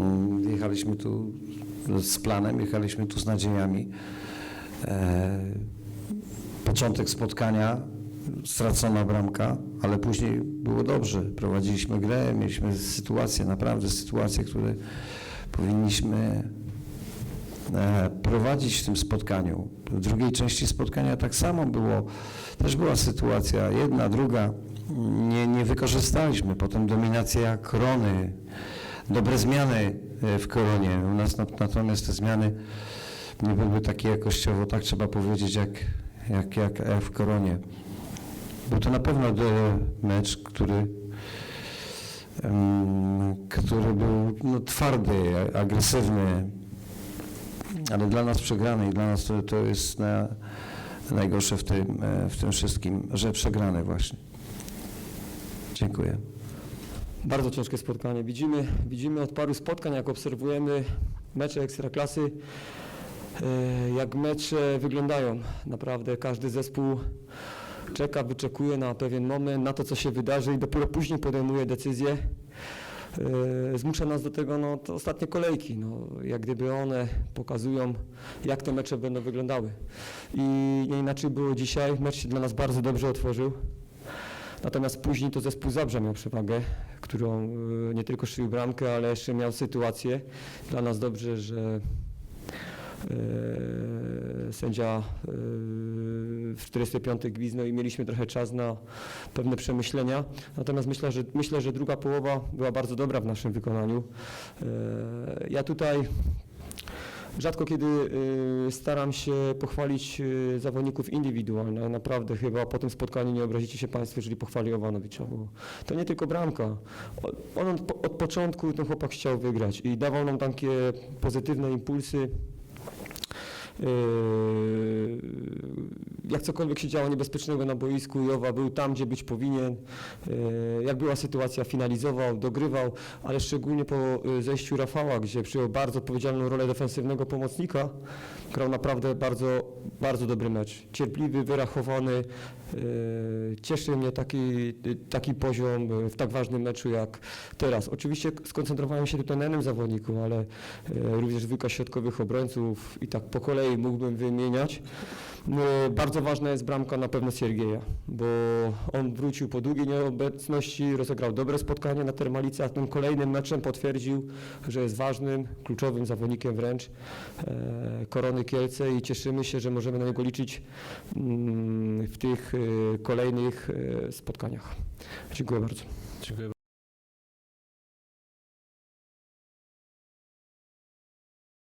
Mm, Jechaliśmy tu z planem, jechaliśmy tu z nadziejami. E, początek spotkania, stracona bramka, ale później było dobrze. Prowadziliśmy grę, mieliśmy sytuacje, naprawdę sytuacje, które powinniśmy e, prowadzić w tym spotkaniu. W drugiej części spotkania tak samo było. Też była sytuacja, jedna, druga. Nie, nie wykorzystaliśmy. Potem dominacja korony, dobre zmiany e, w koronie. U nas na- natomiast te zmiany nie były takie jakościowo, tak trzeba powiedzieć, jak, jak, jak e, w koronie. Był to na pewno mecz, który, który był no, twardy, agresywny, ale dla nas przegrany i dla nas to, to jest na, najgorsze w tym, e, w tym wszystkim, że przegrany właśnie. Dziękuję. Bardzo ciężkie spotkanie. Widzimy, widzimy od paru spotkań, jak obserwujemy mecze Ekstraklasy, e, jak mecze wyglądają. Naprawdę każdy zespół czeka, wyczekuje na pewien moment, na to, co się wydarzy i dopiero później podejmuje decyzję. E, Zmusza nas do tego no, te ostatnie kolejki, no, jak gdyby one pokazują, jak te mecze będą wyglądały. I nie inaczej było dzisiaj, mecz się dla nas bardzo dobrze otworzył. Natomiast później to zespół Zabrze miał przewagę, którą y, nie tylko szył bramkę, ale jeszcze miał sytuację. Dla nas dobrze, że y, sędzia y, w 45 gwizdnął i mieliśmy trochę czas na pewne przemyślenia. Natomiast myślę, że, myślę, że druga połowa była bardzo dobra w naszym wykonaniu. Ja tutaj Rzadko kiedy y, staram się pochwalić y, zawodników indywidualnie. Naprawdę chyba po tym spotkaniu nie obrazicie się Państwo, jeżeli pochwali Jovanowicza, bo to nie tylko bramka. On od, po- od początku ten chłopak chciał wygrać i dawał nam takie pozytywne impulsy. Jak cokolwiek się działo niebezpiecznego na boisku, Jowa był tam, gdzie być powinien. Yy, Jak była sytuacja, finalizował, dogrywał, ale szczególnie po y, zejściu Rafała, gdzie przyjął bardzo odpowiedzialną rolę defensywnego pomocnika, grał naprawdę bardzo, bardzo dobry mecz. Cierpliwy, wyrachowany. Yy, Cieszy mnie taki, taki poziom w tak ważnym meczu jak teraz. Oczywiście skoncentrowałem się tutaj na jednym zawodniku, ale również dwójka środkowych obrońców i tak po kolei mógłbym wymieniać. Y, Bardzo ważna jest bramka na pewno Siergieja, bo on wrócił po długiej nieobecności, rozegrał dobre spotkanie na Termalice, a tym kolejnym meczem potwierdził, że jest ważnym, kluczowym zawodnikiem wręcz e, Korony Kielce i cieszymy się, że możemy na niego liczyć mm, w tych e, kolejnych e, spotkaniach. Dziękuję bardzo. Dziękuję